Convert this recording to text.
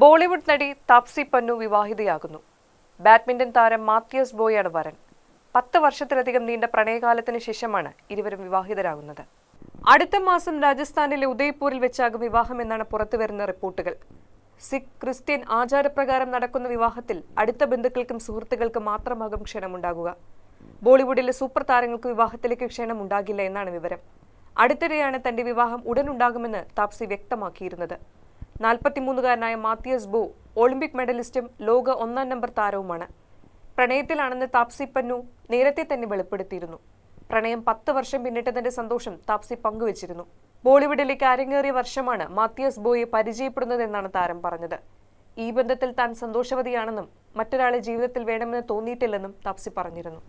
ബോളിവുഡ് നടി താപ്സി പന്നു വിവാഹിതയാകുന്നു. ബാഡ്മിന്റൺ താരം മാത്യസ് ബോയാണ് വരൻ. പത്ത് വർഷത്തിലധികം നീണ്ട പ്രണയകാലത്തിന് ശേഷമാണ് ഇരുവരും വിവാഹിതരാകുന്നത്. അടുത്ത മാസം രാജസ്ഥാനിലെ ഉദയ്പൂരിൽ വെച്ചാകും വിവാഹം എന്നാണ് പുറത്തുവരുന്ന റിപ്പോർട്ടുകൾ. സിഖ് ക്രിസ്ത്യൻ ആചാരപ്രകാരം നടക്കുന്ന വിവാഹത്തിൽ അടുത്ത ബന്ധുക്കൾക്കും സുഹൃത്തുക്കൾക്കും മാത്രമാകും ക്ഷണമുണ്ടാകുക. ബോളിവുഡിലെ സൂപ്പർ താരങ്ങൾക്ക് വിവാഹത്തിലേക്ക് ക്ഷണം ഉണ്ടാകില്ല എന്നാണ് വിവരം. അടുത്തിടെയാണ് തന്റെ വിവാഹം ഉടനുണ്ടാകുമെന്ന് താപ്സി വ്യക്തമാക്കിയിരുന്നത്. നാൽപ്പത്തിമൂന്നുകാരനായ മാത്യസ് ബോ ഒളിമ്പിക് മെഡലിസ്റ്റും ലോക ഒന്നാം നമ്പർ താരവുമാണ്. പ്രണയത്തിലാണെന്ന് താപ്സി പന്നു നേരത്തെ തന്നെ വെളിപ്പെടുത്തിയിരുന്നു. പ്രണയം പത്ത് വർഷം പിന്നിട്ടതിന്റെ സന്തോഷം താപ്സി പങ്കുവച്ചിരുന്നു. ബോളിവുഡിലേക്ക് അരങ്ങേറിയ വർഷമാണ് മാത്യസ് ബോയെ പരിചയപ്പെടുന്നതെന്നാണ് താരം പറഞ്ഞത്. ഈ ബന്ധത്തിൽ താൻ സന്തോഷവതിയാണെന്നും മറ്റൊരാളെ ജീവിതത്തിൽ വേണമെന്ന് തോന്നിയിട്ടില്ലെന്നും താപ്സി പറഞ്ഞിരുന്നു.